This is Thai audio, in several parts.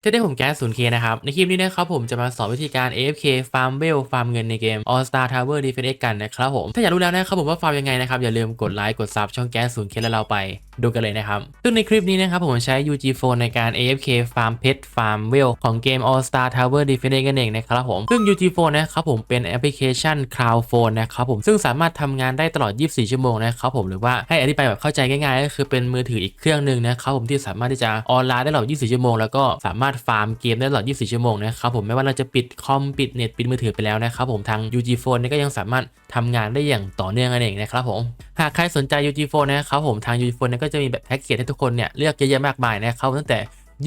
เท่ได้ผมแก๊สศูนย์เคนะครับ ในคลิปนี้นะครับผมจะมาสอนวิธีการ AFK ฟาร์มเวลฟาร์มเงินในเกม All Star Tower Defense X กันนะครับผม ถ้าอยากรู้แล้วนะครับผมว่าฟาร์มยังไงนะครับ อย่าลืมกดไลค์กดซับช่องแก๊สศูนย์เคแล้วเราไป ดูกันเลยนะครับซึ่งในคลิปนี้นะครับผมใช้ UG Phone ในการ AFK ฟาร์มเพชรฟาร์มเวลของเกม All Star Tower Defense กันเองนะครับผมซึ่ง UG Phone นะครับผมเป็นแอปพลิเคชัน Cloud Phone นะครับผมซึ่งสามารถทำงานได้ตลอด 24 ชั่วโมงนะครับผมหรือว่าให้อธิบายแบบเข้าใจง่ายๆ ก็คือเป็นมือถืออีกเครื่องหนึ่งนะครับผมที่สามารถที่จะออนไลน์ได้ตลอด 24 ชั่วโมงแล้วก็สามารถฟาร์มเกมได้ตลอด 24 ชั่วโมงนะครับผมไม่ว่าเราจะปิดคอมปิดเน็ตปิดมือถือไปแล้วนะครับผมทาง UG Phone นี่ก็ยังสามารถทำงานได้อย่างต่อเนื่องนั่นเองนะครับผม หากใครสนใจ UG Phone นะครับผมทาง UG Phone เนี่ยก็จะมีแบบแพ็กเกจให้ทุกคนเนี่ยเลือกเยอะแยะมากมายนะครับตั้งแต่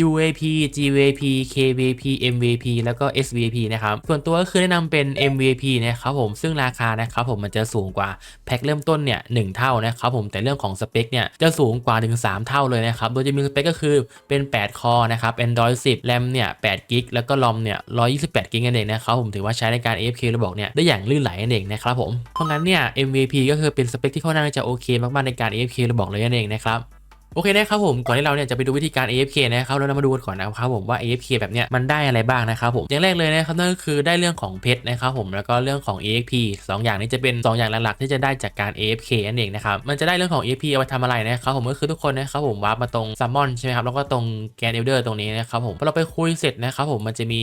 UAP GVP KVP MVP แล้วก็ SVP นะครับ ส่วนตัวก็คือแนะนำเป็น MVP นะครับผม ซึ่งราคานะครับผมมันจะสูงกว่าแพ็คเริ่มต้นเนี่ยหเท่านะครับผม แต่เรื่องของสเปคเนี่ยจะสูงกว่าถึง3เท่าเลยนะครับ โดยจะมีสเปคก็คือเป็น 8 คอนะครับ Android 10 RAM เนี่ย8กิกแล้วก็ ROM เนี่ย128กิกนั่นเองนะครับผม ถือว่าใช้ในการ AFK ระบบเนี่ยได้อย่างลื่นไหลนั่นเองนะครับผม เพราะงั้นเนี่ย MVP ก็คือเป็นสเปคที่ค่อนข้างจะโอเค มากๆในการ AFK ระบบเลยนั่นเองนะครับ โอเคนะครับผมก่อนที่เราเนี่ยจะไปดูวิธีการ AFK นะครับเรามาดูกันก่อนนะครับผมว่า AFK แบบเนี้ยมันได้อะไรบ้างนะครับผมอย่างแรกเลยนะครับนั่นก็คือได้เรื่องของเพชรนะครับผมแล้วก็เรื่องของ AFP 2 อย่างนี้จะเป็น 2 อย่างหลักๆที่จะได้จากการ AFK นั่นเองนะครับมันจะได้เรื่องของ AFP เอาไปทำอะไรนะครับผมก็คือทุกคนนะครับผมวาร์ปมาตรงซัมมอนใช่ไหมครับแล้วก็ตรงแกนเอลเดอร์ตรงนี้นะครับผมพอเราไปคุยเสร็จนะครับผมมันจะมี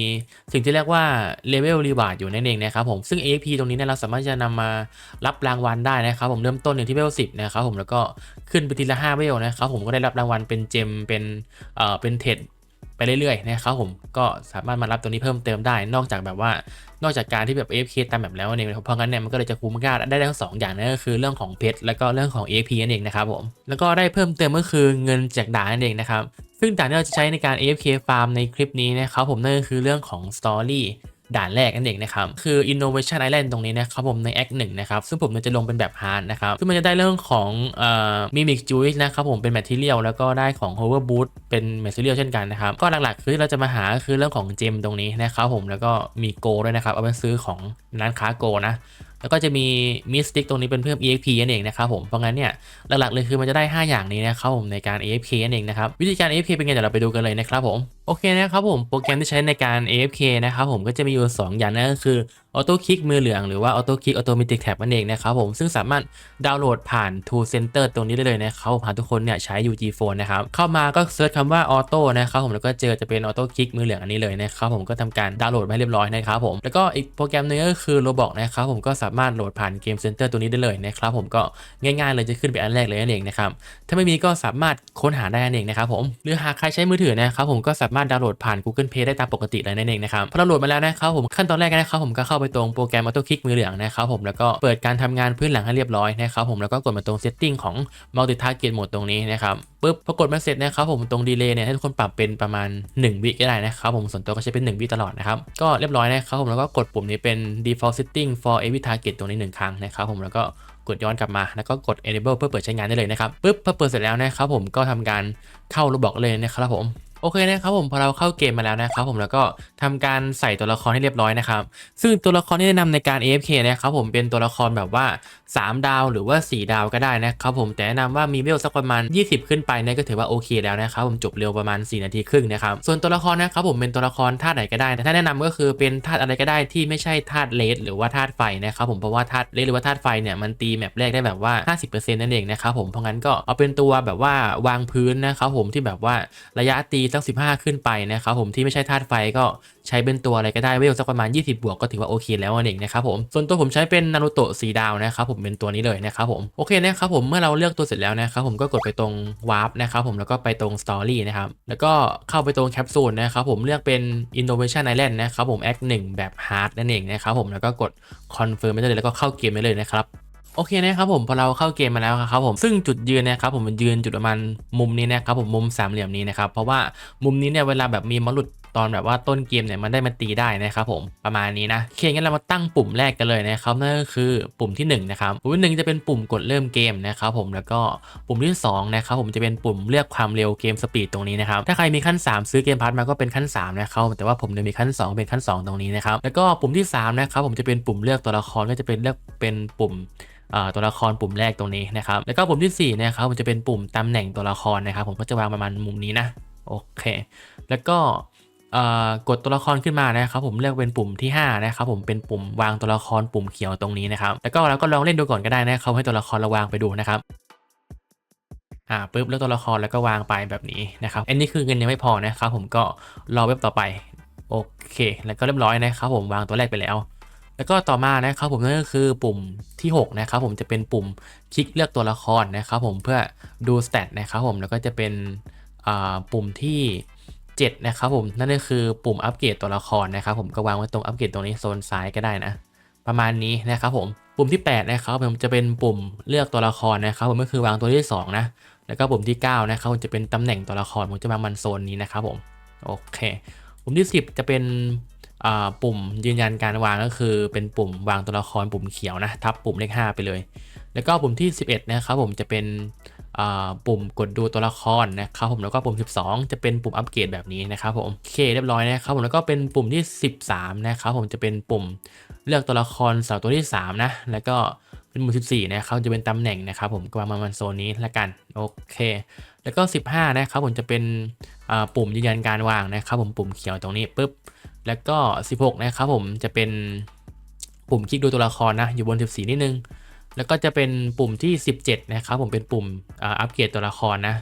สิ่งที่เรียกว่าเลเวลรีวาร์ดอยู่นั่นเองนะครับผมซึ่ง AFP ตรงนี้เนี่ยเราสามารถจะนำมารับรางวัลได้นะครับผมเริ่มต้นอยู่ที่เวล10นะครับผมแล้วก็ขึ้นไปทีละ5เวลนะครับผมมก็ได้รับรางวัลเป็นเจมเป็นเอ่อเป็นเทรดไปเรื่อยๆนะครับผมก็สามารถมารับตัวนี้เพิ่มเติมได้ นอกจากแบบว่านอกจากการที่แบบ AFK ตามแบบแล้วเนี่ยเพราะงั้นเนี่ยมันก็เลยจะคุ้มค่าได้ทั้งสองอย่างนั่นก็คือเรื่องของเพชรแล้วก็เรื่องของ AFP นั่นเองนะครับผมแล้วก็ได้เพิ่มเติมก็คือเงินจากด่านนั่นเองนะครับซึ่งด่านที่เราจะใช้ในการ AFK farm ในคลิปนี้นะครับผมนั่นก็คือเรื่องของ Story ด่านแรกนั่นเองนะครับคือ Innovation Island ตรงนี้นะครับผมใน Act 1นะครับซึ่งผมจะลงเป็นแบบฮาร์ดนะครับซึ่งมันจะได้เรื่องของเอ่อ Mimic Juice นะครับผมเป็น Material แล้วก็ได้ของ Hover Boot เป็น Material เช่นกันนะครับก็หลักๆ คือเราจะมาหาคือเรื่องของเจมตรงนี้นะครับผมแล้วก็มีโกด้วยนะครับเอาไปซื้อของร้านค้าโกนะ แล้วก็จะมีมิสติกตรงนี้เป็นเพิ่ม EXP นั่นเองนะครับผมเพราะงั้นเนี่ยหลักๆเลยคือมันจะได้ 5 อย่างนี้นะครับผมในการ AFK นั่นเองนะครับวิธีการ AFK เป็นไงเดี๋ยวเราไปดูกันเลยนะครับผมโอเคนะครับผมโปรแกรมที่ใช้ในการ AFK นะครับผมก็จะมีอยู่ 2 อย่างนั่นก็คือ ออโต้คลิกมือเหลืองหรือว่าออโต้คลิกออโตเมติกแท็บนั่นเองนะครับผมซึ่งสามารถดาวน์โหลดผ่าน Tool Center ตรงนี้ได้เลยนะครับผ่านทุกคนเนี่ยใช้ UG Phone นะครับเข้ามาก็เซิร์ชคำว่าออโต้นะครับผมแล้วก็เจอจะเป็นออโต้คลิกมือเหลืองอันนี้เลยนะครับผมก็ทำการดาวน์โหลดมาเรียบร้อยนะครับผมแล้วก็อีกโปรแกรมนึงก็คือ Roblox นะครับผมก็สามารถโหลดผ่านเกมเซนเตอร์ตัวนี้ได้เลยนะครับผมก็ง่ายๆเลยจะขึ้นไปอันแรกเลยนั่นเองนะครับถ้าไม่มีก็สามารถค้นหาได้นั่นเองนะครับผมหรือหากใครใช้มือถือนะครับผมก็สามารถดาวน์โหลดผ่าน Google Play ได้ตามปกติเลยนั่นเองนะครับพอดาวน์โหลดมาแล้วนะครับผมขั้นตอนแรกนะครับผมก็เข้าไปตรงโปรแกรมออโต้คลิกมือเหลืองนะครับผมแล้วก็เปิดการทำงานพื้นหลังให้เรียบร้อยนะครับผมแล้วก็กดมาตรง setting ของ multi target mode ตรงนี้นะครับปุ๊บพอกดมาเสร็จนะครับผมตรงดีเลย์เนี่ยให้ทุกคนปรับเป็นประมาณ 1 วิก็ได้นะครับผมส่วนตัวก็ใช้เป็น 1 วิตลอดนะครับก็เรียบร้อยนะครับผมแล้วก็กดปุ่มนี้เป็น default setting for every target ตรงนี้1ครั้งนะครับผมแล้วก็กดย้อนกลับมาแล้วก็กด enable เพื่อเปิดใช้งานได้เลยนะครับปุ๊บพอเปิดเสร็จแล้วนะครับผมก็ทำการเข้ารูบอกเลยนะครับผม โอเคนะครับผมพอเราเข้าเกมมาแล้วนะครับผมแล้วก็ทำการใส่ตัวละครให้เรียบร้อยนะครับ ซึ่งตัวละครที่แนะนำในการ AFK นะครับผมเป็นตัวละครแบบว่า 3 ดาวหรือว่า 4 ดาวก็ได้นะครับผมแต่แนะนำว่ามีเวลสักประมาณ 20 ขึ้นไปเนี่ยก็ถือว่าโอเคแล้วนะครับผมจบเร็วประมาณ 4 นาทีครึ่งนะครับส่วนตัวละครนะครับผมเป็นตัวละครธาตุไหนก็ได้แต่ถ้าแนะนำก็คือเป็นธาตุอะไรก็ได้ที่ไม่ใช่ธาตุเลดหรือว่าธาตุไฟนะครับผมเพราะว่าธาตุเลดหรือว่าธาตุไฟเนี่ยมันตีแมปแรกได้แบบว่า 50%นั่นเองนะครับผมเพราะงั้นก็เอาเป็นตัวแบบว่าวางพื้นนะครับผมที่แบบว่าระยะตีสัก 15 ขึ้นไปนะครับผมที่ไม่ใช่ธาตุไฟก็ใช้เป็นตัวอะไรก็ได้เวลสักประมาณ 20 บวกก็ถือว่าโอเคแล้วนั่นเองนะครับผมส่วนตัวผมใช้เป็นนารูโตะสีดาวนะครับผมเป็นตัวนี้เลยนะครับผมโอเคนะครับผมเมื่อเราเลือกตัวเสร็จแล้วนะครับผมก็กดไปตรงวาร์ปนะครับผมแล้วก็ไปตรงสตอรี่นะครับแล้วก็เข้าไปตรงแคปซูลนะครับผมเลือกเป็น Innovation Island นะครับผม Act 1แบบ Hard นั่นเองนะครับผมแล้วก็กด Confirm ไปเลยแล้วก็เข้าเกมไปเลยนะครับ โอเคนะครับผมพอเราเข้าเกมมาแล้วครับผมซึ่งจุดยืนนะครับผมมันยืนจุดประมาณมุมนี้นะครับผมมุมสามเหลี่ยมนี้นะครับเพราะว่ามุมนี้เนี่ยเวลาแบบมีมอลุดตอนแบบว่าต้นเกมเนี่ยมันได้มันตีได้นะครับผมประมาณนี้นะโอเคงั้นเรามาตั้งปุ่มแรกกันเลยนะครับนั่นก็คือปุ่มที่1นะครับปุ่มที่หนึ่งจะเป็นปุ่มกดเริ่มเกมนะครับผมแล้วก็ปุ่มที่2นะครับผมจะเป็นปุ่มเลือกความเร็วเกมสปีดตรงนี้นะครับถ้าใครมีขั้น 3 ซื้อเกมพาร์ทมาก็เป็นขั้น3นะครับแต่ว่าผมเนี่ยมีขั้น 2 เป็นขั้น 2 ตรงนี้นะครับแล้วก็ปุ่มที่3นะครับผมจะเป็นปุ่มเลือกตัวละครก็จะเป็นเลือกเป็นปุ่ม ตัวละครปุ่มแรกตรงนี้นะครับแล้วก็ปุ่มที่4นะครับมันจะเป็นปุ่มตำแหน่งตัวละครนะครับผมก็จะวางประมาณมุมนี้นะโอเค แล้วก็กดตัวละครขึ้นมานะครับผมเลือกเป็นปุ่มที่5นะครับผมเป็นปุ่มวางตัวละครปุ่มเขียวตรงนี้นะครับแล้วก็เราก็ลองเล่นดูก่อนก็ได้นะครับให้ตัวละครเราวางไปดูนะครับอ่าปุ๊บแล้วตัวละครแล้วก็วางไปแบบนี้นะครับอันนี้คือเงินยังไม่พอนะครับผมก็รอเว็บต่อไปโอเค แล้วก็เรียบร้อยนะครับผมวางตัวแรกไปแล้ว แล้วก็ต่อมานะครับผมนั่นก็คือปุ่มที่6นะครับผมจะเป็นปุ่มคลิกเลือกตัวละครนะครับผมเพื่อดูสเตตนะครับผมแล้วก็จะเป็นปุ่มที่7นะครับผมนั่นก็คือปุ่มอัปเกรดตัวละครนะครับผมก็วางไว้ตรงอัปเกรดตรงนี้โซนซ้ายก็ได้นะ ประมาณนี้นะครับผมปุ่มที่8นะครับผมจะเป็นปุ่มเลือกตัวละครนะครับผมก็คือวางตัวที่2นะแล้วก็ปุ่มที่9นะครับผมจะเป็นตำแหน่งตัวละครผมจะวางมันโซนนี้นะครับผมโอเคปุ่มที่ 10 จะเป็น ปุ่มยืนยันการวางก็คือเป็นปุ่มวางตัวละครปุ่มเขียวนะทับปุ่มเลข 5 ไปเลย แล้วก็ปุ่มที่ 11 นะครับผมจะเป็นปุ่มกดดูตัวละครนะครับผมแล้วก็ปุ่ม 12 จะเป็นปุ่มอัปเกรดแบบนี้นะครับผมโอเคเรียบร้อยนะครับผมแล้วก็เป็นปุ่มที่ 13 นะครับผมจะเป็นปุ่มเลือกตัวละครสาวตัวที่ 3 นะ แล้วก็ เป็นปุ่ม14 นะครับจะเป็นตำแหน่งนะครับผมก็วางมามันโซนนี้ละกันโอเค แล้วก็ 15 นะครับผมจะเป็นปุ่มยืนยันการวางนะครับผมปุ่มเขียวตรงนี้ปุ๊บแล้วก็ 16 นะครับผมจะเป็นปุ่มคลิกดูตัวละครนะอยู่บน 14 นิดนึง แล้วก็จะเป็นปุ่มที่ 17 นะครับผมเป็นปุ่มอัปเกรดตัวละครนะ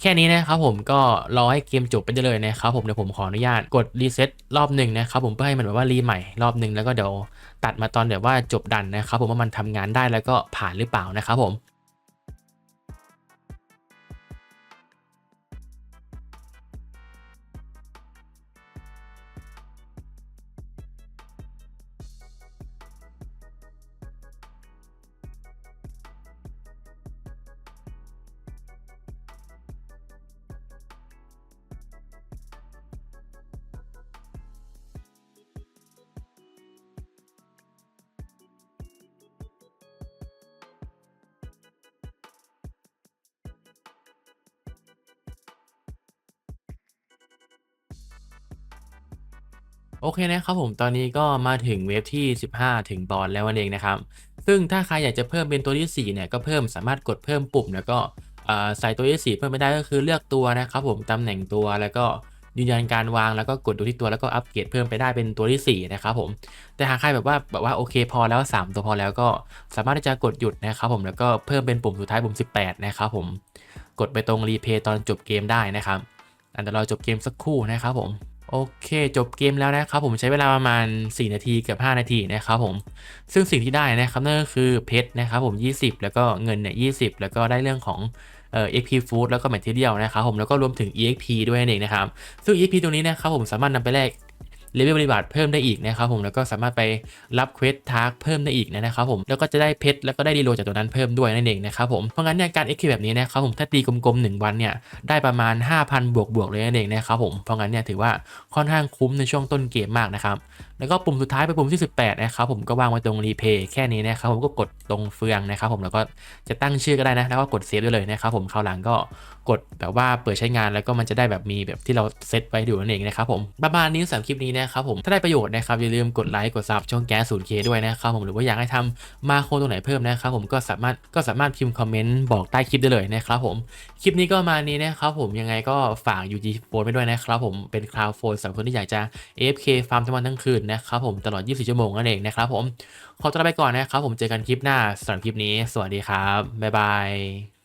แค่นี้นะครับผมก็รอให้เกมจบไปได้เลยนะครับผมเดี๋ยวผมขออนุญาตกดรีเซ็ตรอบหนึ่งนะครับผมเพื่อให้มันแบบว่ารีใหม่รอบหนึ่งแล้วก็เดี๋ยวตัดมาตอนแบบว่าจบดันนะครับผมว่ามันทำงานได้แล้วก็ผ่านหรือเปล่านะครับผม โอเคนะครับผมตอนนี้ก็มาถึงเวฟที่ 15 ถึงบอลแล้วนั่นเองนะครับ ซึ่งถ้าใครอยากจะเพิ่มเป็นตัวที่4เนี่ยก็เพิ่มสามารถกดเพิ่มปุ่ม แล้วก็ใส่ตัวที่4เพิ่มไม่ได้ก็คือเลือกตัวนะครับผมตำแหน่งตัวแล้วก็ยืนยันการวางแล้วก็กดดูที่ตัวแล้วก็อัปเกรดเพิ่มไปได้เป็นตัวที่ 4 นะครับผมแต่หากใครแบบว่าแบบว่าโอเคพอแล้ว 3 ตัวพอแล้วก็สามารถที่จะกดหยุดนะครับผมแล้วก็เพิ่มเป็นปุ่มสุดท้ายปุ่ม 18 นะครับผมกดไปตรงรีเพย์ตอนจบเกมได้นะครับอันเดี๋ยวเราจบเกมสักครู่นะครับผม โอเค จบเกมแล้วนะครับผมใช้เวลาประมาณ 4 นาทีเกือบ5นาทีนะครับผมซึ่งสิ่งที่ได้นะครับนั่นก็คือเพชรนะครับผม 20 แล้วก็เงินเนี่ย20แล้วก็ได้เรื่องของเอ่อ XP Food แล้วก็ Material นะครับผมแล้วก็รวมถึง EXP ด้วยนั่นเองนะครับ ซึ่ง EXP ตรงนี้นะครับผมสามารถนำไปแลก เลเวลปฏิบัติเพิ่มได้อีกนะครับผมแล้วก็สามารถไปรับเควสทาร์กเพิ่มได้อีกนะครับผมแล้วก็จะได้เพชรแล้วก็ได้รีโลจากตัวนั้นเพิ่มด้วยนั่นเองนะครับผมเพราะงั้นเนี่ยการ XP แบบนี้นะครับผมถ้าตีกลมๆ1วันเนี่ยได้ประมาณ 5,000 บวกบวกๆเลยนั่นเองนะครับผมเพราะงั้นเนี่ยถือว่าค่อนข้างคุ้มในช่วงต้นเกมมากนะครับ แล้วก็ปุ่มสุดท้ายเป็นปุ่มที่ 18 นะครับผมก็วางไว้ตรงรีเพย์แค่นี้นะครับผมก็กดตรงเฟืองนะครับผมแล้วก็จะตั้งชื่อก็ได้นะ แล้วก็กดเซฟได้เลยนะครับผมคราวหลังก็กดแบบว่าเปิดใช้งานแล้วก็มันจะได้แบบมีแบบที่เราเซตไว้ดูนั่นเองนะครับผมประมาณนี้สำหรับคลิปนี้นะครับผมถ้าได้ประโยชน์นะครับอย่าลืมกดไลค์กดซับช่องแก๊ส 0K ด้วยนะครับผมหรือว่าอยากให้ทำมาโครตัวไหนเพิ่มนะครับผมก็สามารถก็สามารถพิมพ์คอมเมนต์บอกใต้คลิปได้เลยนะครับผมคลิปนี้ก็มานี้นะครับผมยังไงก็ฝาก UG Phone ไปด้วยนะครับผมเป็น Cloud Phone สำหรับคนที่อยากจะ AFK ฟาร์มทั้งวันทั้งคืนนะครับผมตลอด 24 ชั่วโมงนั่นเองนะครับผมขอตัวลาไปก่อนนะครับผมเจอกันคลิปหน้าสำหรับคลิปนี้ สวัสดีครับบ๊ายบาย